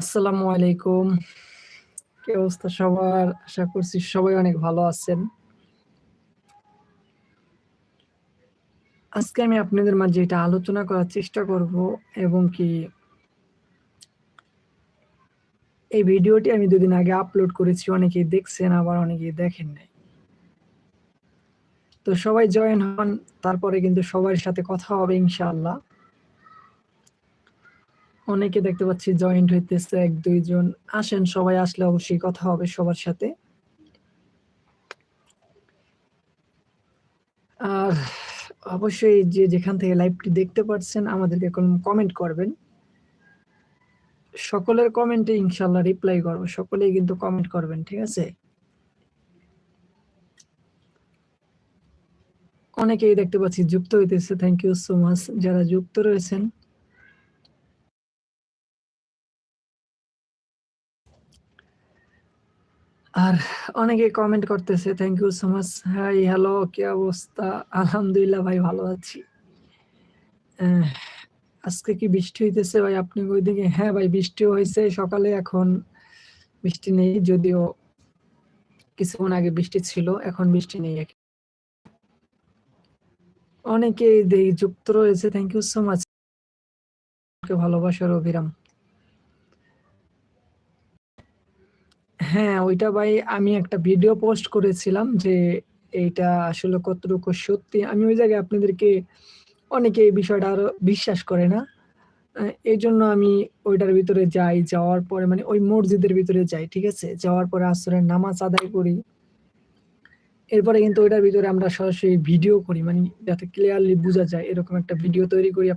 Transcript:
আসসালামু আলাইকুম। কি অবস্থা সবার? আশা করছি সবাই অনেক ভালো আছেন। আজকে আমি আপনাদের মাঝে এটা আলোচনা করার চেষ্টা করব এবং কি এই ভিডিওটি আমি দুদিন আগে আপলোড করেছি, অনেকেই দেখছেন, আবার অনেকেই দেখেন নাই। তো সবাই জয়েন হন, তারপরে কিন্তু সবার সাথে কথা হবে ইনশাআল্লাহ। অনেকে দেখতে পাচ্ছি জয়েন্ট হইতেছে এক দুইজন আসেন, সবাই আসলে অবশ্যই কথা হবে সবার সাথে। আর অবশ্যই যে যেখান থেকে লাইভটি দেখতে পাচ্ছেন আমাদেরকে কমেন্ট করবেন। সকলের কমেন্টে ইনশাল্লাহ রিপ্লাই করব। সকলেই কিন্তু কমেন্ট করবেন, ঠিক আছে? অনেকেই দেখতে পাচ্ছি যুক্ত হইতেছে। থ্যাংক ইউ সো মাচ যারা যুক্ত রয়েছেন আর অনেকে কমেন্ট করতেছে thank you so much hi hello কি অবস্থা? আলহামদুলিল্লাহ ভাই, ভালো আছি। আজকে কি বৃষ্টি হইতেছে ভাই? আপনি ওইদিকে? হ্যাঁ ভাই, বৃষ্টি হয়েছে সকালে এখন বৃষ্টি নেই, যদিও কিছুক্ষণ আগে বৃষ্টি ছিল, এখন বৃষ্টি নেই অনেকে যুক্ত রয়েছে থ্যাংক ইউ সো মাচ ভালোবাসার অভিরাম। হ্যাঁ ওইটা ভাই আমি একটা ভিডিও পোস্ট করেছিলাম যে এইটা আসলে কতটুকু সত্যি। আমি ওই জায়গায় আপনাদেরকে অনেকে এই বিষয়টা আরও বিশ্বাস করে না। এই জন্য আমি ওইটার ভিতরে যাই, যাওয়ার পরে মানে ওই মসজিদের ভিতরে যাই, ঠিক আছে? যাওয়ার পরে আসরের নামাজ আদায় করি। এরপরে কিন্তু ওইটার ভিতরে আমরা সরাসরি ভিডিও করি মানে যাতে ক্লিয়ারলি বোঝা যায়, এরকম একটা ভিডিও তৈরি করি।